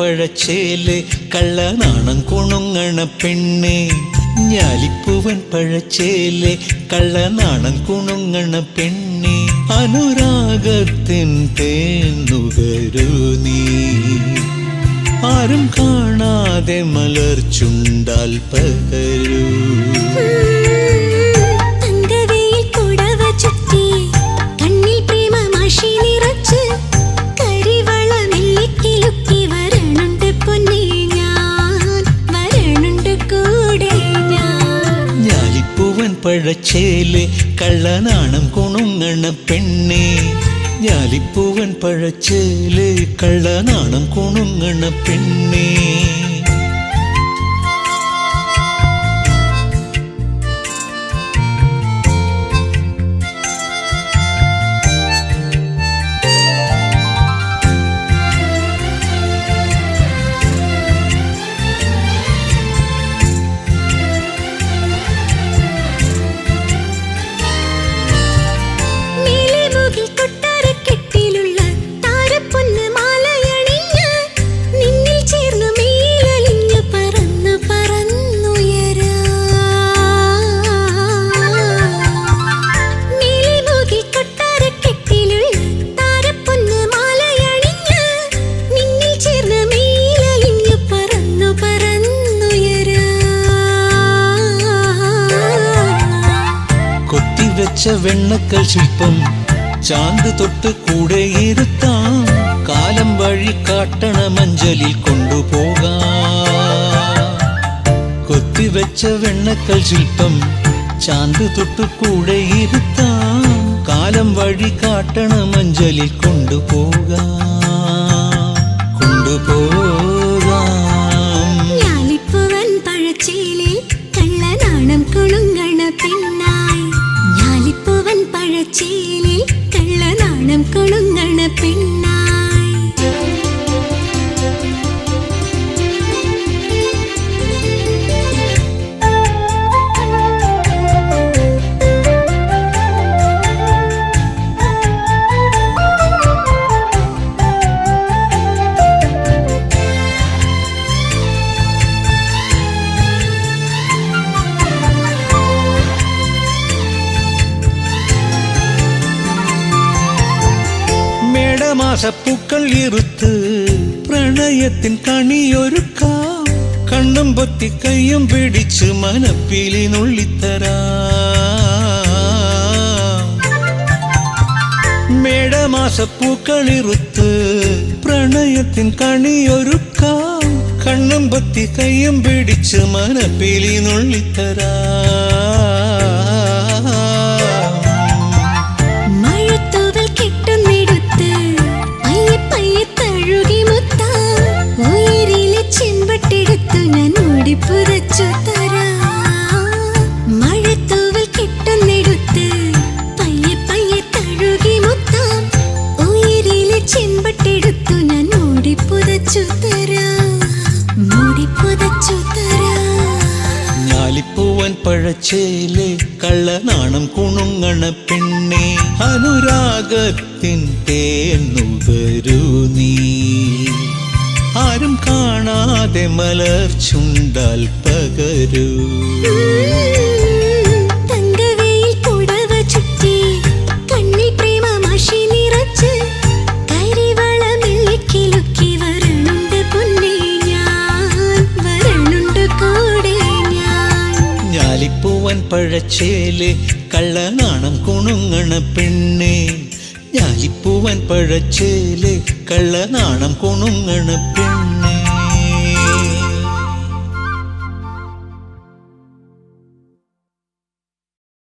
പഴച്ചേൽ കള്ളനാണം കുണുങ്ങണ പെണ്ണെ. ഞാലിപ്പൂവൻ പഴച്ചേൽ കള്ളനാണം കുണുങ്ങണ പെണ്ണെ. അനുരാഗത്തിൻ തേന്നുകരു നീ. ആരും കാണാതെ മലർച്ചുണ്ടാൽ പകരൂ. പഴച്ചേൽ കള്ളനാണം കുണുങ്ങണ പെണ്ണേ. ഞാലിപ്പൂവൻ പഴച്ചേൽ കള്ളനാണം കുണുങ്ങണ പെണ്ണേ. കൊത്തിവെച്ച വെണ്ണക്കൽ ശില്പം ചാന്ത് തൊട്ട് കൂടെ ഇരുത്താം. കാലം വഴി കാട്ടണ മഞ്ചലിൽ കൊണ്ടുപോകാം. കൊത്തിവെച്ച വെണ്ണക്കൽ ശില്പം ചാന്ത് തൊട്ട് കൂടെ ഇരുത്താം. കാലം വഴി കാട്ടണ മഞ്ചലിൽ കൊണ്ടുപോകാം. കൊണ്ടുപോകാം മേടമാസപ്പൂക്കൾ ഇരുത്ത് പ്രണയത്തിൻ കണിയൊരുക്കാം. കണ്ണും പൊത്തി കയ്യും പിടിച്ച് മനപ്പിലി നുള്ളിത്തരാം. മേടമാസപ്പൂക്കൾ ഇരുത്ത് പ്രണയത്തിൻ കണിയൊരുക്കാം. കണ്ണും പൊത്തി കയ്യും പിടിച്ച് മനപ്പിലി മൂടിപ്പുതച്ചു തരാം. മഴത്തൂവൽ പയ്യെ പയ്യെ തഴുകി പഴച്ചേലെ കള്ളനാണം കുണുങ്ങണ പെണ്ണെ അനുരാഗത്തിൻ തേന്നുകരു നീ. ആരും കാണാതെ മലർ ചുണ്ടാൽ പകരൂ. ഞാലിപ്പൂവൻ പഴച്ചേൽ കള്ളനാണം കുണുങ്ങണ പെണ്ണെ. ഞാലിപ്പൂവൻ പഴച്ചേൽ കള്ളനാണം കുണുങ്ങണ പെണ്ണെ.